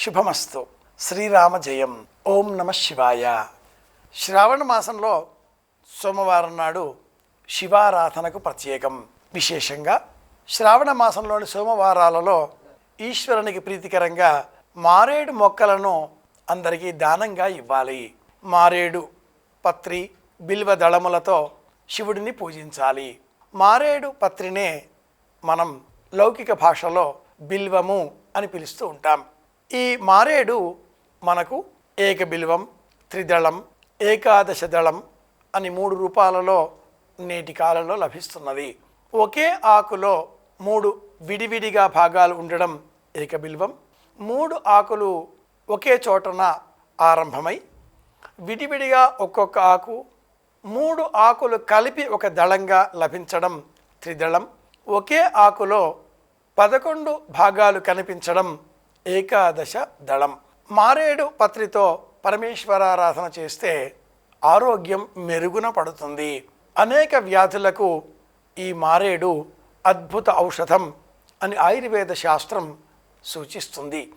శుభమస్తు. శ్రీరామ జయం. ఓం నమ శివాయ. శ్రావణ మాసంలో సోమవారం నాడు శివారాధనకు ప్రత్యేకం. విశేషంగా శ్రావణ మాసంలోని సోమవారాలలో ఈశ్వరునికి ప్రీతికరంగా మారేడు మొక్కలను అందరికీ దానంగా ఇవ్వాలి. మారేడు పత్రి బిల్వ దళములతో శివుడిని పూజించాలి. మారేడు పత్రినే మనం లౌకిక భాషలో బిల్వము అని పిలుస్తూ ఉంటాం. ఈ మారేడు మనకు ఏక బిల్వం త్రిదళం ఏకాదశ దళం అని మూడు రూపాలలో నేటి కాలంలో లభిస్తున్నది. ఒకే ఆకులో మూడు విడివిడిగా భాగాలు ఉండడం ఏక బిల్వం మూడు ఆకులు ఒకే చోటన ఆరంభమై విడివిడిగా ఒక్కొక్క ఆకు మూడు ఆకులు కలిపి ఒక దళంగా లభించడం త్రిదళం. ఒకే ఆకులో పదకొండు భాగాలు కనిపించడం ఏకాదశ దళం. మారేడు పత్రితో పరమేశ్వరారాధన చేస్తే ఆరోగ్యం మెరుగున పడుతుంది. అనేక వ్యాధులకు ఈ మారేడు అద్భుత ఔషధం అని ఆయుర్వేద శాస్త్రం సూచిస్తుంది.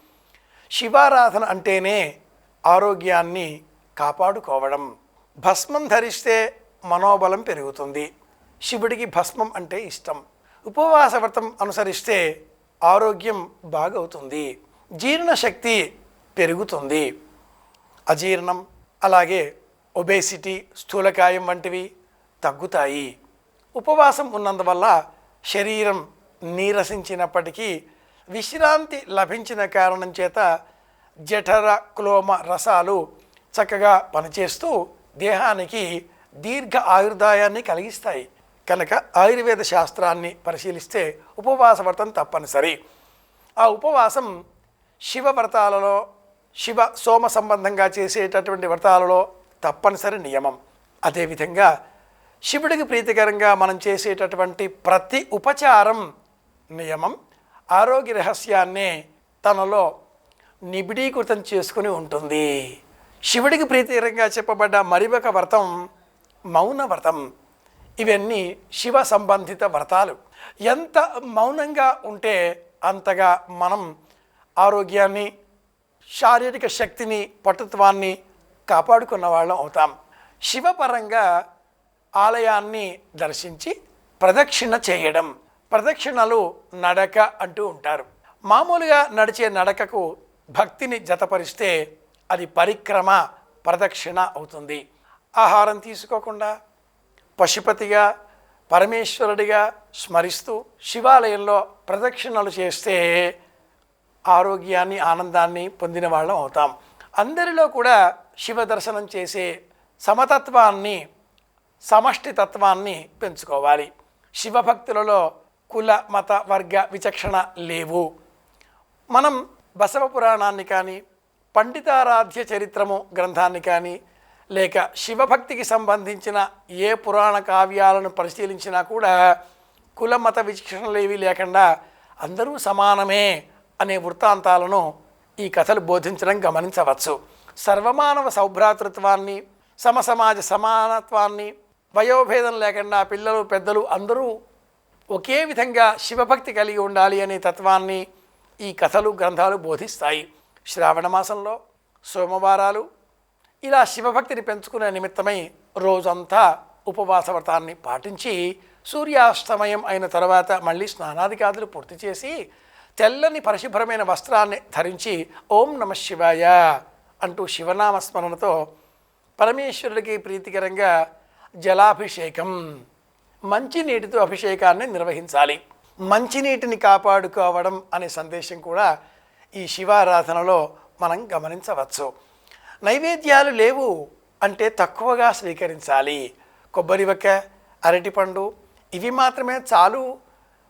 శివారాధన అంటేనే ఆరోగ్యాన్ని కాపాడుకోవడం. భస్మం ధరిస్తే మనోబలం పెరుగుతుంది. శివుడికి భస్మం అంటే ఇష్టం. ఉపవాస వ్రతం అనుసరిస్తే ఆరోగ్యం బాగవుతుంది. జీర్ణశక్తి పెరుగుతుంది. అజీర్ణం అలాగే ఒబేసిటీ స్థూలకాయం వంటివి తగ్గుతాయి. ఉపవాసం ఉన్నందువల్ల శరీరం నీరసించినప్పటికీ విశ్రాంతి లభించిన కారణం చేత జఠర క్లోమ రసాలు చక్కగా పనిచేస్తూ దేహానికి దీర్ఘ ఆయుర్దాయాన్ని కలిగిస్తాయి. కనుక ఆయుర్వేద శాస్త్రాన్ని పరిశీలిస్తే ఉపవాస వ్రతం తప్పనిసరి. ఆ ఉపవాసం శివ వ్రతాలలో శివ సోమ సంబంధంగా చేసేటటువంటి వ్రతాలలో తప్పనిసరి నియమం. అదేవిధంగా శివుడికి ప్రీతికరంగా మనం చేసేటటువంటి ప్రతి ఉపచారం నియమం ఆరోగ్య రహస్యాన్ని తనలో నిబిడీకృతం చేసుకుని ఉంటుంది. శివుడికి ప్రీతికరంగా చెప్పబడ్డ మరి ఒక వ్రతం మౌన వ్రతం. ఇవన్నీ శివ సంబంధిత వ్రతాలు. ఎంత మౌనంగా ఉంటే అంతగా మనం ఆరోగ్యాన్ని శారీరక శక్తిని పటుత్వాన్ని కాపాడుకున్న వాళ్ళం అవుతాం. శివపరంగా ఆలయాన్ని దర్శించి ప్రదక్షిణ చేయడం ప్రదక్షిణలు నడక అంటూ ఉంటారు. మామూలుగా నడిచే నడకకు భక్తిని జతపరిస్తే అది పరిక్రమ ప్రదక్షిణ అవుతుంది. ఆహారం తీసుకోకుండా పశుపతిగా పరమేశ్వరుడిగా స్మరిస్తూ శివాలయంలో ప్రదక్షిణలు చేస్తే ఆరోగ్యాన్ని ఆనందాన్ని పొందిన వాళ్ళం అవుతాం. అందరిలో కూడా శివ దర్శనం చేసే సమతత్వాన్ని సమష్టి తత్వాన్ని పెంచుకోవాలి. శివభక్తులలో కుల మత వర్గ విచక్షణ లేవు. మనం బసవ పురాణాన్ని కానీ పండితారాధ్య చరిత్రము గ్రంథాన్ని కానీ లేక శివభక్తికి సంబంధించిన ఏ పురాణ కావ్యాలను పరిశీలించినా కూడా కుల మత విచక్షణలు ఏవి లేకుండా అందరూ సమానమే. అనే వృత్తాంతాలను ఈ కథలు బోధించడం గమనించవచ్చు. సర్వమానవ సౌభ్రాతృత్వాన్ని సమసమాజ సమానత్వాన్ని వయోభేదం లేకుండా పిల్లలు పెద్దలు అందరూ ఒకే విధంగా శివభక్తి కలిగి ఉండాలి అనే తత్వాన్ని ఈ కథలు గ్రంథాలు బోధిస్తాయి. శ్రావణ మాసంలో సోమవారాలు ఇలా శివభక్తిని పెంచుకునే నిమిత్తమై రోజంతా ఉపవాస వ్రతాన్ని పాటించి సూర్యాస్తమయం అయిన తర్వాత మళ్ళీ స్నానాదికాదులు పూర్తి చేసి తెల్లని పరిశుభ్రమైన వస్త్రాన్ని ధరించి ఓం నమ శివాయ అంటూ శివనామ స్మరణతో పరమేశ్వరుడికి ప్రీతికరంగా జలాభిషేకం. మంచినీటితో అభిషేకాన్ని నిర్వహించాలి. మంచినీటిని కాపాడుకోవడం అనే సందేశం కూడా ఈ శివారాధనలో మనం గమనించవచ్చు. నైవేద్యాలు లేవు అంటే తక్కువగా స్వీకరించాలి. కొబ్బరి వక్క అరటిపండు ఇవి మాత్రమే చాలు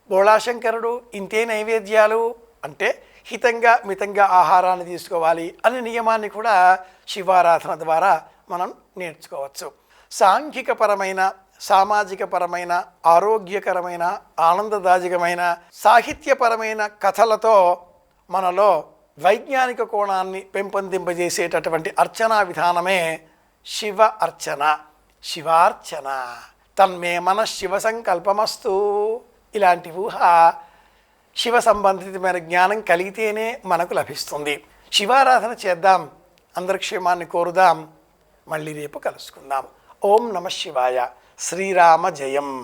బోళాశంకరుడు ఇంతే నైవేద్యాలు అంటే హితంగా మితంగా ఆహారాన్ని తీసుకోవాలి అనే నియమాన్ని కూడా శివారాధన ద్వారా మనం నేర్చుకోవచ్చు. సాంఘికపరమైన సామాజికపరమైన ఆరోగ్యకరమైన ఆనందదాయకమైన సాహిత్యపరమైన కథలతో మనలో వైజ్ఞానిక కోణాన్ని పెంపొందింపజేసేటటువంటి అర్చనా విధానమే శివ అర్చన శివార్చన. తన్మే మన శివ సంకల్పమస్తూ. ఇలాంటి ఊహ శివ సంబంధితమైన జ్ఞానం కలిగితేనే మనకు లభిస్తుంది. శివారాధన చేద్దాం అందరి క్షేమాన్ని కోరుదాం మళ్ళీ రేపు కలుసుకుందాం. ఓం నమ శివాయ. శ్రీరామ జయం.